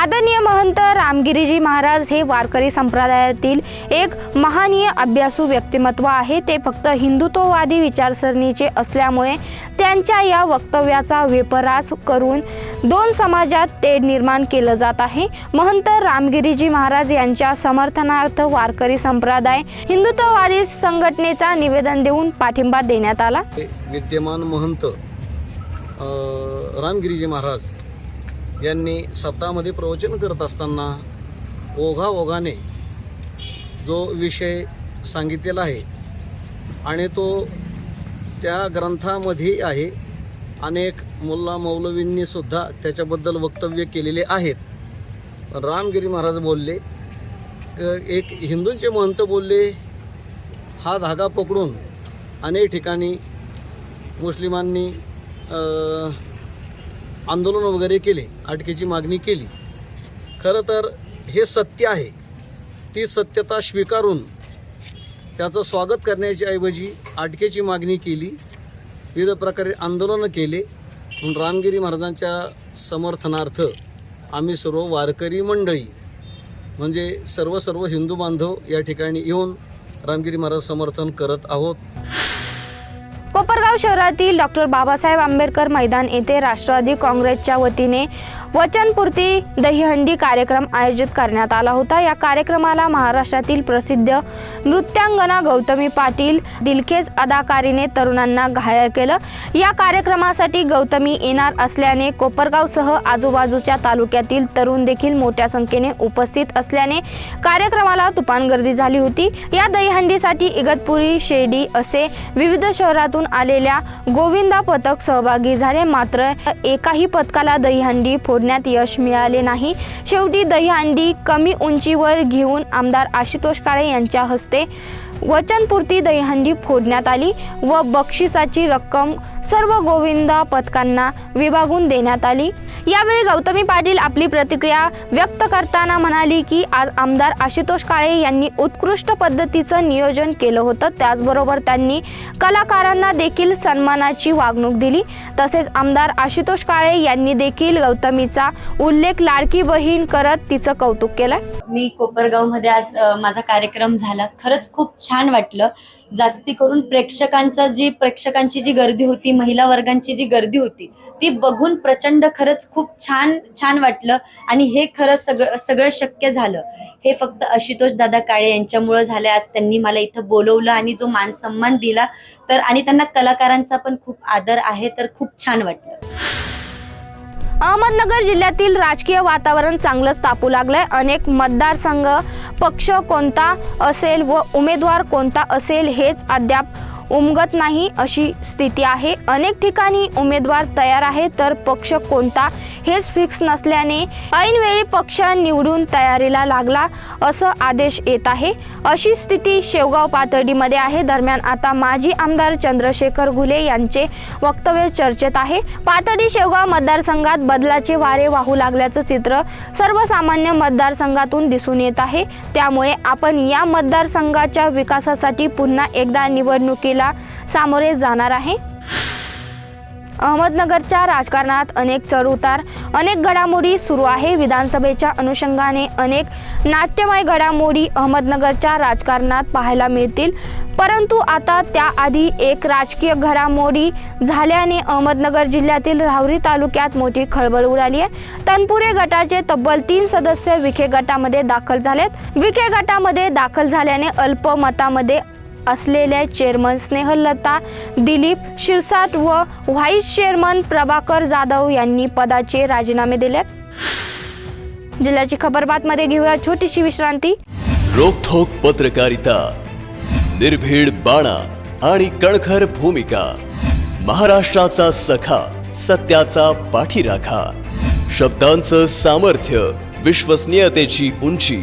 आदरणीय महंत रामगिरीजी महाराज हे वारकरी संप्रदायातील एक महानीय अभ्यासू व्यक्तिमत्व आहे. ते फक्त हिंदुत्ववादी विचारसरणीचे असल्यामुळे त्यांच्या या वक्तव्याचा विपरास करून दोन समाजात ते निर्माण केलं जात आहे. महंत रामगिरीजी महाराज यांच्या समर्थनार्थ वारकरी संप्रदाय हिंदुत्ववादी संघटनेचा निवेदन देऊन पाठिंबा देण्यात आला. विद्यमान महंत रामगिरीजी महाराज यांनी सप्ताहामध्ये प्रवचन करत असताना ओघाओघाने जो विषय सांगितलेला आहे आणि तो त्या ग्रंथामध्ये आहे. अनेक मुल्ला मौलवींनीसुद्धा त्याच्याबद्दल वक्तव्य केलेले आहेत. रामगिरी महाराज बोलले एक हिंदूंचे महंत बोलले हा धागा पकडून अनेक ठिकाणी मुस्लिमांनी आंदोलन वगैरे केले अटकेची मागणी केली. खरं तर हे सत्य आहे. ती सत्यता स्वीकारून त्याचं स्वागत करण्याच्या ऐवजी अटकेची मागणी केली विविध प्रकारे आंदोलनं केले. म्हणून रामगिरी महाराजांच्या समर्थनार्थ आम्ही सर्व वारकरी मंडळी म्हणजे सर्व सर्व हिंदू बांधव या ठिकाणी येऊन रामगिरी महाराज समर्थन करत आहोत. कोपरगाव शहरातील डॉक्टर बाबासाहेब आंबेडकर मैदान येथे राष्ट्रवादी काँग्रेसच्या वतीने वचनपूर्ती दहीहंडी कार्यक्रम आयोजित करण्यात आला होता. या कार्यक्रमाला महाराष्ट्रातील प्रसिद्ध नृत्यांगना गौतमी पाटील दिलखेज अदाकारीने तरुणांना घायल केलं. या कार्यक्रमासाठी गौतमी येणार असल्याने कोपरगावसह आजूबाजूच्या तालुक्यातील तरुण देखील मोठ्या संख्येने उपस्थित असल्याने कार्यक्रमाला तुफान गर्दी झाली होती. या दहीहंडीसाठी इगतपुरी शेडी असे विविध शहरातून आलेल्या गोविंदा पथक सहभागी झाले. मात्र एकाही पथकाला दहीहंडी फोडण्यात यश मिळाले नाही. शेवटी दहीहंडी कमी उंचीवर घेऊन आमदार आशुतोष काळे यांच्या हस्ते वचनपूर्ती दहीहंडी फोडण्यात आली व बक्षिसाची रक्कम सर्व गोविंदा पथकांना विभागून देण्यात आली. यावेळी गौतमी पाटील आपली प्रतिक्रिया व्यक्त करताना म्हणाली की आज आमदार आशुतोष काळे यांनी उत्कृष्ट पद्धतीचं नियोजन केलं होतं. त्याचबरोबर त्यांनी कलाकारांना देखील सन्मानाची वागणूक दिली. तसेच आमदार आशुतोष काळे यांनी देखील गौतमीचा उल्लेख लाडकी बहीण करत तिचं कौतुक केलं. मी कोपरगावमध्ये आज माझा कार्यक्रम झाला. खरंच खूप छान वाटलं. जास्ती करून प्रेक्षकांचा जी प्रेक्षकांची जी गर्दी होती महिला वर्गांची जी गर्दी होती ती बघून प्रचंड खरंच खूप छान छान वाटलं आणि हे खरं सगळं सगळं शक्य झालं. हे फक्त आशुतोष दादा काळे यांच्यामुळं झालं आज त्यांनी मला इथं बोलवलं आणि जो मान सन्मान दिला तर आणि त्यांना कलाकारांचा पण खूप आदर आहे तर खूप छान वाटलं. अहमदनगर जिल्ह्यातील राजकीय वातावरण चांगलंच तापू लागलंय. अनेक मतदारसंघ पक्ष कोणता असेल व उमेदवार कोणता असेल हेच अद्याप उमगत नाही अशी स्थिती आहे. अनेक ठिकाणी उमेदवार तयार आहे तर पक्ष कोणता हेच फिक्स नसल्याने ऐनवेळी पक्ष निवडून तयारीला लागला असं आदेश येत आहे. अशी स्थिती शेवगाव पातळीमध्ये आहे. दरम्यान आता माजी आमदार चंद्रशेखर घुले यांचे वक्तव्य चर्चेत आहे. पातळी शेवगाव मतदारसंघात बदलाचे वारे वाहू लागल्याचं चित्र सर्वसामान्य मतदारसंघातून दिसून येत आहे. त्यामुळे आपण या मतदारसंघाच्या विकासासाठी पुन्हा एकदा निवडणुकीला सामोरे जाणार आहे. अहमदनगरच्या राजकारणात अनेक चढउतार अनेक घडामोडी सुरू आहे. विधानसभेच्या अनुषंगाने अनेक नाट्यमय घडामोडी अहमदनगरच्या राजकारणात पाहायला मिळतील. परंतु आता त्याआधी एक राजकीय घडामोडी झाल्याने अहमदनगर जिल्ह्यातील राहुरी तालुक्यात मोठी खळबळ उडाली आहे. तनपुरे गटाचे तब्बल तीन सदस्य विखे गटामध्ये दाखल झालेत. विखे गटामध्ये दाखल झाल्याने अल्पमतामध्ये असलेल्या चेअरमन स्नेहलता दिलीप शिरसाट व व्हाईस चेअरमन प्रभाकर जाधव यांनी पदाचे राजीनामे दिले. जिल्ह्याची खबरबातमध्ये घेऊया छोटीशी विश्रांती. रोखोक पत्रकारिता निर्भीड बाणा आणि कणखर भूमिका महाराष्ट्राचा सखा सत्याचा पाठीराखा शब्दांचं सामर्थ्य विश्वसनीयतेची उंची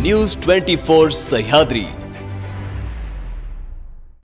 न्यूज ट्वेंटी फोर सह्याद्री.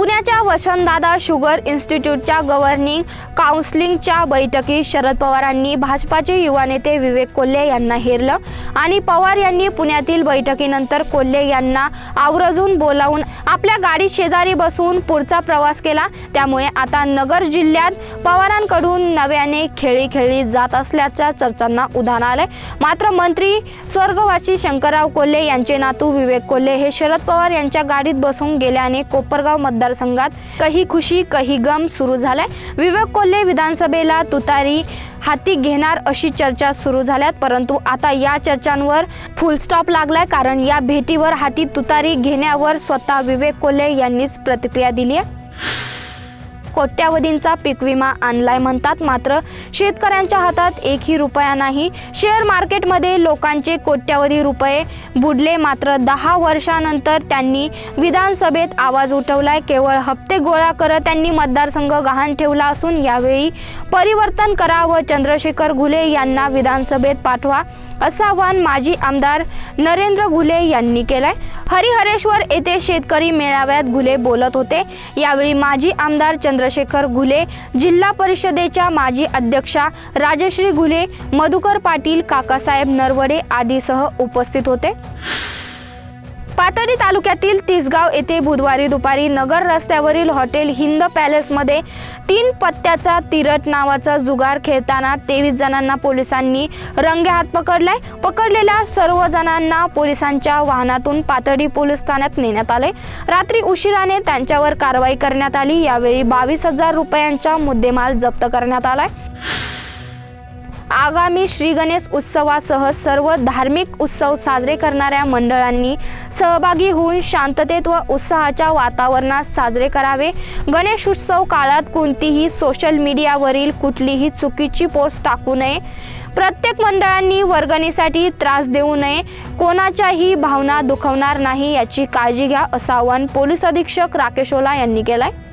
पुण्याच्या वसंतदादा शुगर इन्स्टिट्यूटच्या गव्हर्निंग काउन्सिलिंगच्या बैठकीत शरद पवारांनी भाजपाचे युवा नेते विवेक कोल्हे यांना हेरलं आणि पवार यांनी पुण्यातील बैठकीनंतर कोल्हे यांना आवर्जून बोलावून आपल्या गाडी शेजारी बसून पुढचा प्रवास केला. त्यामुळे आता नगर जिल्ह्यात पवारांकडून नव्याने खेळी खेळली जात असल्याच्या चर्चांना उधाण आलंय. मात्र मंत्री स्वर्गवासी शंकरराव कोल्हे यांचे नातू विवेक कोल्हे हे शरद पवार यांच्या गाडीत बसून गेल्याने कोपरगाव मतदार मतदारसंघात कही खुशी कही गम सुरू झालाय. विवेक कोल्हे विधानसभेला तुतारी हाती घेणार अशी चर्चा सुरू झाल्यात परंतु आता या चर्चांवर फुल स्टॉप लागलाय कारण या भेटीवर हाती तुतारी घेण्यावर स्वतः विवेक कोल्हे यांनीच प्रतिक्रिया दिली आहे. कोट्यावधींचा पीक विमा आणलाय म्हणतात. मात्र शेतकऱ्यांच्या हातात एकही रुपया नाही. शेअर मार्केटमध्ये लोकांचे कोट्यावधी रुपये बुडले. मात्र दहा वर्षानंतर त्यांनी विधानसभेत आवाज उठवलाय. केवळ हप्ते गोळा करत त्यांनी मतदारसंघ गहाण ठेवला असून यावेळी परिवर्तन करा व चंद्रशेखर घुले यांना विधानसभेत पाठवा असं आवाहन माजी आमदार नरेंद्र घुले यांनी केलंय. हरिहरेश्वर येथे शेतकरी मेळाव्यात घुले बोलत होते. यावेळी माजी आमदार चंद्रशेखर घुले जिल्हा परिषदेच्या माजी अध्यक्षा राजश्री घुले मधुकर पाटील काकासाहेब नरवडे आदीसह उपस्थित होते. पाथरी तालुक्यातील तिसगाव येथे बुधवारी दुपारी नगर रस्त्यावरील हॉटेल हिंद पॅलेसमध्ये तीन पत्त्याचा तिरट नावाचा जुगार खेळताना तेवीस जणांना पोलिसांनी रंगेहात पकडलाय. पकडलेल्या सर्व जणांना पोलिसांच्या वाहनातून पाथर्डी पोलीस ठाण्यात नेण्यात आले रात्री उशिराने त्यांच्यावर कारवाई करण्यात आली. यावेळी बावीस हजार रुपयांचा मुद्देमाल जप्त करण्यात आलाय. आगामी श्री गणेश उत्सवासह सर्व धार्मिक उत्सव साजरे करणाऱ्या मंडळांनी सहभागी होऊन शांततेत व उत्साहाच्या वातावरणात साजरे करावे. गणेश उत्सव काळात कोणतीही सोशल मीडियावरील कुठलीही चुकीची पोस्ट टाकू नये. प्रत्येक मंडळांनी वर्गणीसाठी त्रास देऊ नये. कोणाच्याही भावना दुखवणार नाही याची काळजी घ्या असं आवाहन पोलीस अधीक्षक राकेश ओला यांनी आहे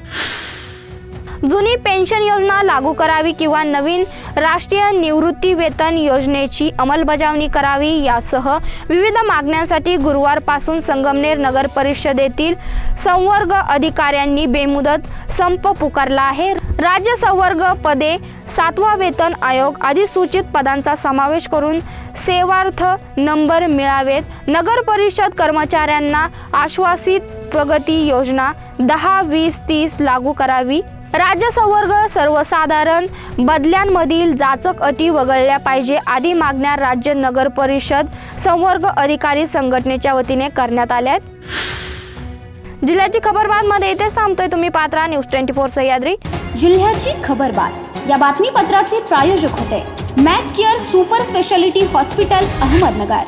जुनी पेन्शन योजना लागू करावी किंवा नवीन राष्ट्रीय निवृत्ती वेतन योजनेची अंमलबजावणी करावी यासह विविध मागण्यांसाठी गुरुवारपासून संगमनेर नगर परिषदेतील संवर्ग अधिकाऱ्यांनी बेमुदत संप पुकारला आहे. राज्य संवर्ग पदे सातवा वेतन आयोग अधिसूचित पदांचा समावेश करून सेवार्थ नंबर मिळावेत. नगर परिषद कर्मचाऱ्यांना आश्वासित प्रगती योजना दहा वीस तीस लागू करावी. राज्य संवर्ग सर्वसाधारण बदल्यांमधील जाचक अटी वगळल्या पाहिजे आदी मागण्या राज्य नगर परिषद संवर्ग अधिकारी संघटनेच्या वतीने करण्यात आल्या आहेत. जिल्ह्याची खबरबातमध्ये इथेच थांबतोय तुम्ही पात्रा न्यूज ट्वेंटी फोर सह्याद्री. जिल्ह्याची खबरबात या बातमीपत्राचे प्रायोजक होते Mac care super speciality hospital Ahmednagar.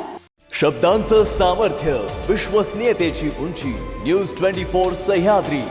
शब्दांचं सामर्थ्य विश्वसनीयतेची उंची न्यूज ट्वेंटी फोर सह्याद्री.